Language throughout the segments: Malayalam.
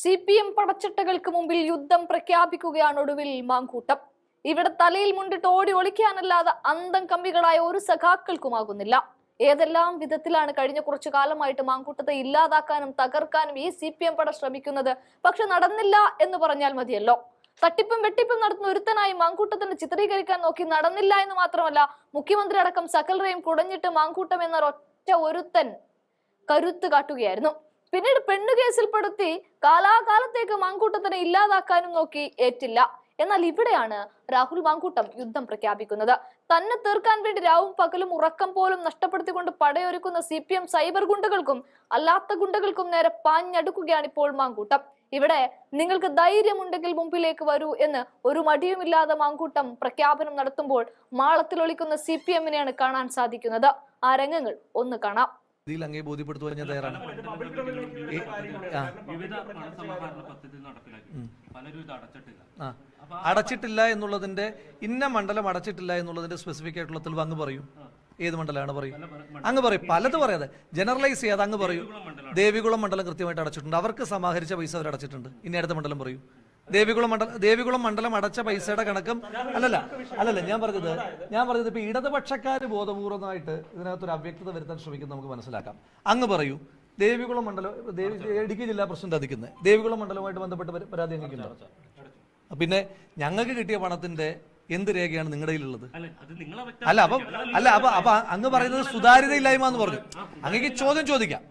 സി പി എം പടച്ചിട്ടകൾക്ക് മുമ്പിൽ യുദ്ധം പ്രഖ്യാപിക്കുകയാണ് ഒടുവിൽ മാങ്കൂട്ടം. ഇവിടെ തലയിൽ മുണ്ടിട്ട് ഓടി ഒളിക്കാനല്ലാതെ അന്തം കമ്പികളായ ഒരു സഖാക്കൾക്കുമാകുന്നില്ല. ഏതെല്ലാം വിധത്തിലാണ് കഴിഞ്ഞ കുറച്ചു കാലമായിട്ട് മാങ്കൂട്ടത്തെ ഇല്ലാതാക്കാനും തകർക്കാനും ഈ സി പി എം പട ശ്രമിക്കുന്നത്? പക്ഷെ നടന്നില്ല എന്ന് പറഞ്ഞാൽ മതിയല്ലോ. തട്ടിപ്പും വെട്ടിപ്പും നടത്തുന്ന ഒരുത്തനായി മാങ്കൂട്ടത്തിന് ചിത്രീകരിക്കാൻ നോക്കി നടന്നില്ല എന്ന് മാത്രമല്ല മുഖ്യമന്ത്രി അടക്കം സകലരെയും കുടഞ്ഞിട്ട് മാങ്കൂട്ടം എന്ന ഒറ്റ ഒരുത്തൻ കരുത്ത് കാട്ടുകയായിരുന്നു. പിന്നീട് പെണ്ണു കേസിൽപ്പെടുത്തി കാലാകാലത്തേക്ക് മാങ്കൂട്ടത്തിനെ ഇല്ലാതാക്കാനും നോക്കി ഏറ്റില്ല. എന്നാൽ ഇവിടെയാണ് രാഹുൽ മാങ്കൂട്ടം യുദ്ധം പ്രഖ്യാപിക്കുന്നത്. തന്നെ തീർക്കാൻ വേണ്ടി രാവും പകലും ഉറക്കം പോലും നഷ്ടപ്പെടുത്തിക്കൊണ്ട് പടയൊരുക്കുന്ന സി പി എം സൈബർ ഗുണ്ടകൾക്കും അല്ലാത്ത ഗുണ്ടകൾക്കും നേരെ പാഞ്ഞടുക്കുകയാണ് ഇപ്പോൾ മാങ്കൂട്ടം. ഇവിടെ നിങ്ങൾക്ക് ധൈര്യമുണ്ടെങ്കിൽ മുമ്പിലേക്ക് വരൂ എന്ന് ഒരു മടിയുമില്ലാതെ മാങ്കൂട്ടം പ്രഖ്യാപനം നടത്തുമ്പോൾ മാളത്തിൽ ഒളിക്കുന്ന സി പി എമ്മിനെയാണ് കാണാൻ സാധിക്കുന്നത്. ആ രംഗങ്ങൾ ഒന്ന് കാണാം. ഇതിൽ അങ്ങേ ബോധ്യപ്പെടുത്തുവാൻ ഞാൻ തയ്യാറാണ്. അടച്ചിട്ടില്ല. എന്നുള്ളതിന്റെ ഇന്ന മണ്ഡലം അടച്ചിട്ടില്ല എന്നുള്ളതിന്റെ സ്പെസിഫിക് ആയിട്ടുള്ള തെളിവ് അങ്ങ് പറയൂ ഏത് മണ്ഡലമാണ് പറയും? അങ്ങ് പറയും. പലത് പറയാതെ ജനറലൈസ് ചെയ്യാതെ അങ്ങ് പറയും. ദേവികുളം മണ്ഡലം. കൃത്യമായിട്ട് അടച്ചിട്ടുണ്ട്. അവർക്ക് സമാഹരിച്ച പൈസ അവർ അടച്ചിട്ടുണ്ട് ഇനി അടുത്ത മണ്ഡലം പറയൂ. ദേവികുളം മണ്ഡലം ദേവികുളം മണ്ഡലം അടച്ച പൈസയുടെ കണക്കും അല്ലല്ല അല്ലല്ല ഞാൻ പറഞ്ഞത് ഞാൻ പറഞ്ഞത് ഇപ്പൊ ഇടതുപക്ഷക്കാര് ബോധപൂർവമായിട്ട് ഇതിനകത്തൊരു അവ്യക്തത വരുത്താൻ ശ്രമിക്കുന്നത് നമുക്ക് മനസ്സിലാക്കാം. അങ്ങ് പറയൂ ദേവികുളം മണ്ഡലം ദേവി ഇടുക്കി ജില്ലാ പ്രസിഡന്റ് അധിക്കുന്നത് ദേവികുളം മണ്ഡലവുമായിട്ട് ബന്ധപ്പെട്ട് പരാ- പരാതി അംഗീകരിക്കുന്നു പിന്നെ ഞങ്ങൾക്ക് കിട്ടിയ പണത്തിന്റെ എന്ത് രേഖയാണ് നിങ്ങളുടെ ഉള്ളത് അല്ല അപ്പൊ അല്ല അപ്പൊ അപ്പൊ അങ്ങ് പറയുന്നത് സുതാര്യതയില്ലായ്മ എന്ന് പറഞ്ഞു. അങ്ങേക്ക് ചോദ്യം ചോദിക്കാം.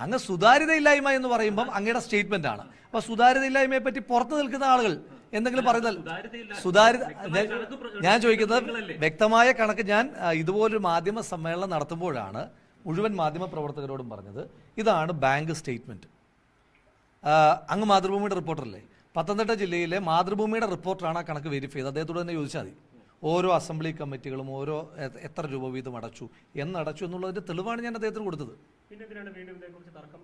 അങ്ങ് സുതാര്യതയില്ലായ്മ എന്ന് പറയുമ്പം അങ്ങയുടെ സ്റ്റേറ്റ്മെന്റ് ആണ്. അപ്പൊ സുതാര്യതയില്ലായ്മയെ പറ്റി പുറത്തു നിൽക്കുന്ന ആളുകൾ എന്തെങ്കിലും പറയുന്നത് സുതാര്യത ഞാൻ- ചോദിക്കുന്നത് വ്യക്തമായ കണക്ക് ഞാൻ ഇതുപോലൊരു മാധ്യമ സമ്മേളനം നടത്തുമ്പോഴാണ് മുഴുവൻ മാധ്യമ പ്രവർത്തകരോടും പറഞ്ഞത്. ഇതാണ് ബാങ്ക് സ്റ്റേറ്റ്മെന്റ് അങ്ങ് മാതൃഭൂമിയുടെ റിപ്പോർട്ടറല്ലേ? പത്തനംതിട്ട ജില്ലയിലെ മാതൃഭൂമിയുടെ റിപ്പോർട്ടറാണ് ആ കണക്ക് വെരിഫൈ ചെയ്തത്. അദ്ദേഹത്തോട് തന്നെ ചോദിച്ചാൽ മതി. ഓരോ അസംബ്ലി കമ്മിറ്റികളും ഓരോ എത്ര രൂപ വീതം അടച്ചു എന്നടച്ചു എന്നുള്ളതിന്റെ തെളിവാണ് ഞാൻ അദ്ദേഹത്തിന് കൊടുത്തത്. പിന്നെ എന്തിനാണ് വീണ്ടും തർക്കം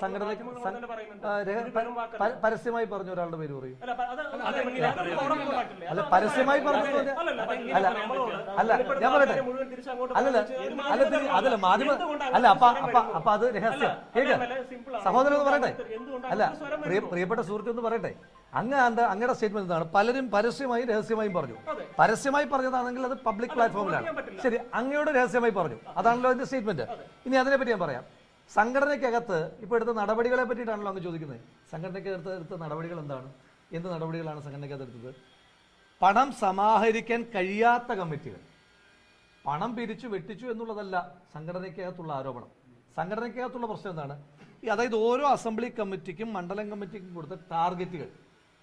സംഘടനയ്ക്കകത്ത് പരസ്യമായി പറഞ്ഞ ഒരാളുടെ പേര് പറയും. അല്ല, പരസ്യമായി പറഞ്ഞു അല്ല അല്ല ഞാൻ പറയട്ടെ. അല്ലല്ല അല്ല അതല്ല മാധ്യമ അല്ല അപ്പ അപ്പ അപ്പ അത് രഹസ്യം. ആണ്. സഹോദരൻ ഒന്ന് പറയട്ടെ. അല്ല? പ്രിയപ്പെട്ട സുഹൃത്ത് ഒന്ന് പറയട്ടെ. അങ്ങ് എന്താ അങ്ങയുടെ സ്റ്റേറ്റ്മെന്റ് എന്താണ് പലരും പരസ്യമായും രഹസ്യമായും പറഞ്ഞു. പരസ്യമായി പറഞ്ഞതാണെങ്കിൽ അത് പബ്ലിക് പ്ലാറ്റ്ഫോമിലാണ് ശരി അങ്ങയോട് രഹസ്യമായി പറഞ്ഞു. അതാണല്ലോ അതിന്റെ സ്റ്റേറ്റ്മെന്റ് ഇനി അതിനെപ്പറ്റി ഞാൻ പറയാം. സംഘടനയ്ക്കകത്ത് ഇപ്പൊ എടുത്ത നടപടികളെ പറ്റിയിട്ടാണല്ലോ അങ്ങ് ചോദിക്കുന്നത്. സംഘടനയ്ക്കകത്ത് എടുത്ത നടപടികൾ എന്താണ്? എന്ത് നടപടികളാണ് സംഘടനയ്ക്കകത്ത് എടുത്തത്? പണം സമാഹരിക്കാൻ കഴിയാത്ത കമ്മിറ്റികൾ. പണം പിരിച്ചു വെട്ടിച്ചു എന്നുള്ളതല്ല സംഘടനയ്ക്കകത്തുള്ള ആരോപണം. സംഘടനയ്ക്കകത്തുള്ള പ്രശ്നം എന്താണ്? അതായത് ഓരോ അസംബ്ലി കമ്മിറ്റിക്കും മണ്ഡലം കമ്മിറ്റിക്കും കൊടുത്ത ടാർഗറ്റുകൾ.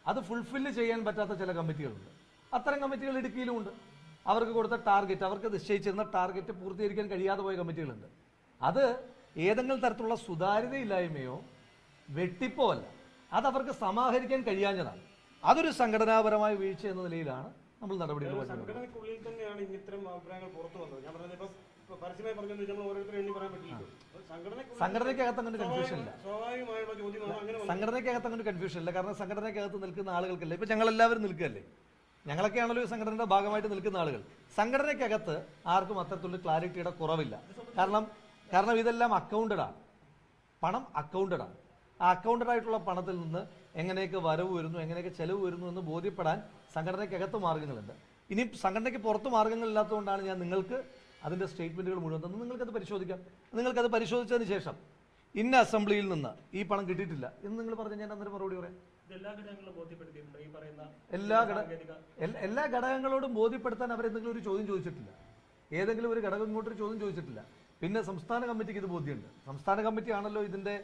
അത് ഫുൾഫില്ല് ചെയ്യാൻ പറ്റാത്ത ചില കമ്മിറ്റികളുണ്ട്. അത്തരം കമ്മിറ്റികൾ ഇടുക്കിയിലും ഉണ്ട് അവർക്ക് കൊടുത്ത ടാർഗറ്റ് അവർക്ക് നിശ്ചയിച്ചിരുന്ന ടാർഗറ്റ് പൂർത്തീകരിക്കാൻ കഴിയാതെ പോയ കമ്മിറ്റികളുണ്ട്. അത് ഏതെങ്കിലും തരത്തിലുള്ള സുതാര്യതയില്ലായ്മയോ വെട്ടിപ്പോ അല്ല. അത് അവർക്ക് സമാഹരിക്കാൻ കഴിയാഞ്ഞതാണ്. അതൊരു സംഘടനാപരമായ വീഴ്ച എന്ന നിലയിലാണ് നമ്മൾ നടപടികൾ സംഘടനയ്ക്കുള്ളിൽ തന്നെയാണ് ഇത്തരം അഭിപ്രായങ്ങൾ പുറത്തു വന്നത്. ഞാൻ പറഞ്ഞത് ഇപ്പൊ പരസ്യമായി പറഞ്ഞത് നമ്മൾ ഓരോരുത്തരും എണ്ണി പറയാൻ പറ്റില്ല സംഘടനയ്ക്കുള്ളിൽ സംഘടനയ്ക്കകത്ത് അങ്ങനെ കൺഫ്യൂഷൻ ഇല്ല. സ്വാഭാവികമായുള്ള ചോദ്യമാണ് അങ്ങനെ വന്നത്. സംഘടനയ്ക്കകത്ത് അങ്ങനെ കൺഫ്യൂഷൻ ഇല്ല. കാരണം സംഘടനയ്ക്കകത്ത് നിൽക്കുന്ന ആളുകൾക്കല്ല? ഇപ്പൊ ഞങ്ങൾ എല്ലാവരും നിൽക്കുകയല്ലേ? ഞങ്ങളൊക്കെയാണല്ലോ ഈ സംഘടനയുടെ ഭാഗമായിട്ട് നിൽക്കുന്ന ആളുകൾ. സംഘടനയ്ക്കകത്ത് ആർക്കും അത്തരത്തിലുള്ള ക്ലാരിറ്റിയുടെ കുറവില്ല. കാരണം കാരണം ഇതെല്ലാം അക്കൗണ്ടഡ് ആണ്. പണം അക്കൗണ്ടഡ് ആണ്. ആ അക്കൗണ്ടഡ് ആയിട്ടുള്ള പണത്തിൽ നിന്ന് എങ്ങനെയൊക്കെ വരവ് വരുന്നു എങ്ങനെയൊക്കെ ചെലവ് വരുന്നു എന്ന് ബോധ്യപ്പെടാൻ സംഘടനയ്ക്കകത്ത് മാർഗങ്ങളുണ്ട്. ഇനി സംഘടനയ്ക്ക് പുറത്ത് മാർഗങ്ങളില്ലാത്തതുകൊണ്ടാണ് ഞാൻ നിങ്ങൾക്ക് അതിന്റെ സ്റ്റേറ്റ്മെന്റുകൾ മുഴുവൻ തന്നു നിങ്ങൾക്കത് പരിശോധിക്കാം. നിങ്ങൾക്കത് പരിശോധിച്ചതിന് ശേഷം ഇന്ന അസംബ്ലിയിൽ നിന്ന് ഈ പണം കിട്ടിയിട്ടില്ല എന്ന് നിങ്ങൾ പറഞ്ഞു ഞാൻ അന്നേരം മറുപടി പറയാം. എല്ലാ എല്ലാ ഘട എല്ലാ ഘടകങ്ങളോടും ബോധ്യപ്പെടുത്താൻ അവരെന്തെങ്കിലും ഒരു ചോദ്യം ചോദിച്ചിട്ടില്ല. ഏതെങ്കിലും ഒരു ഘടകം ഇങ്ങോട്ടൊരു ചോദ്യം ചോദിച്ചിട്ടില്ല. പിന്നെ സംസ്ഥാന കമ്മിറ്റിക്ക് ഇത് ബോധ്യമുണ്ട്. സംസ്ഥാന കമ്മിറ്റി ആണല്ലോ ഇതിന്റെ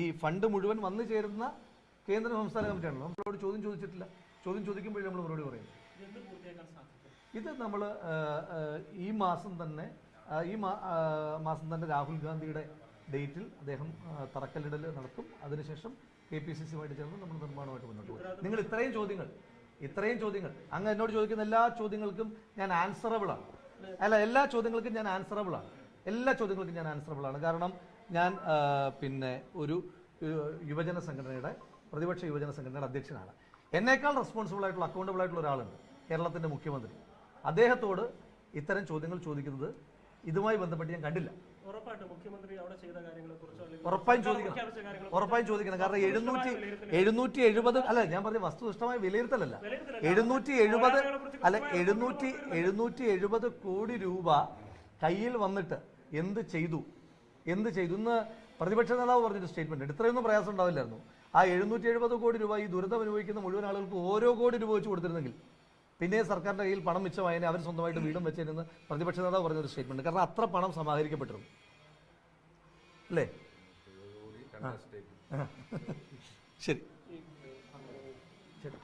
ഈ ഫണ്ട് മുഴുവൻ വന്നു ചേരുന്ന കേന്ദ്ര സംസ്ഥാന കമ്മിറ്റി ആണല്ലോ നമ്മളോട് ചോദ്യം ചോദിച്ചിട്ടില്ല. ചോദ്യം ചോദിക്കുമ്പോഴേ നമ്മൾ മറുപടി പറയും. ഇത് നമ്മൾ ഈ മാസം തന്നെ ഈ മാസം തന്നെ രാഹുൽ ഗാന്ധിയുടെ ഡേറ്റിൽ അദ്ദേഹം തറക്കല്ലിടൽ നടത്തും. അതിനുശേഷം കെ പി സി സിയുമായിട്ട് ചേർന്ന് നമ്മൾ നിർമ്മാണമായിട്ട് മുന്നോട്ട് പോകും. നിങ്ങൾ ഇത്രയും ചോദ്യങ്ങൾ ഇത്രയും ചോദ്യങ്ങൾ അങ്ങ് എന്നോട് ചോദിക്കുന്ന എല്ലാ ചോദ്യങ്ങൾക്കും ഞാൻ ആൻസറബിൾ ആണ്. അല്ല എല്ലാ ചോദ്യങ്ങൾക്കും ഞാൻ ആൻസറബിൾ ആണ്. എല്ലാ ചോദ്യങ്ങൾക്കും ഞാൻ ആൻസറബിൾ ആണ്. കാരണം ഞാൻ പിന്നെ ഒരു യുവജന സംഘടനയുടെ പ്രതിപക്ഷ യുവജന സംഘടനയുടെ അധ്യക്ഷനാണ്. എന്നേക്കാൾ റെസ്പോൺസിബിൾ ആയിട്ടുള്ള അക്കൗണ്ടബിൾ ആയിട്ടുള്ള ഒരാളുണ്ട് കേരളത്തിന്റെ മുഖ്യമന്ത്രി. അദ്ദേഹത്തോട് ഇത്തരം ചോദ്യങ്ങൾ ചോദിക്കുന്നത് ഇതുമായി ബന്ധപ്പെട്ട് ഞാൻ കണ്ടില്ല. ഉറപ്പായും ചോദിക്കണം. ഉറപ്പായും ചോദിക്കണം. കാരണം എഴുന്നൂറ്റി എഴുന്നൂറ്റി എഴുപത് അല്ല ഞാൻ പറഞ്ഞ വസ്തുനിഷ്ഠമായ വിലയിരുത്തലല്ല. എഴുന്നൂറ്റി എഴുപത് അല്ല എഴുന്നൂറ്റി എഴുന്നൂറ്റി എഴുപത് കോടി രൂപ കയ്യിൽ വന്നിട്ട് എന്ത് ചെയ്തു? എന്ത് ചെയ്തു? ഇന്ന് പ്രതിപക്ഷ നേതാവ് പറഞ്ഞൊരു സ്റ്റേറ്റ്മെന്റ്. ഇത്രയൊന്നും പ്രയാസം ഉണ്ടാവില്ലായിരുന്നു. ആ എഴുന്നൂറ്റി എഴുപത് കോടി രൂപ ഈ ദുരിതം അനുഭവിക്കുന്ന മുഴുവൻ ആളുകൾക്ക് ഓരോ കോടി രൂപ വെച്ച് കൊടുത്തിരുന്നെങ്കിൽ പിന്നെ സർക്കാരിന്റെ കയ്യിൽ പണം മിച്ചമായതിനെ അവർ സ്വന്തമായിട്ട് വീടും വെച്ചിരുന്ന് പ്രതിപക്ഷ നേതാവ് പറഞ്ഞൊരു സ്റ്റേറ്റ്മെന്റ് കാരണം അത്ര പണം സമാഹരിക്കപ്പെട്ടിരുന്നു അല്ലേ? ശരി. ശരി.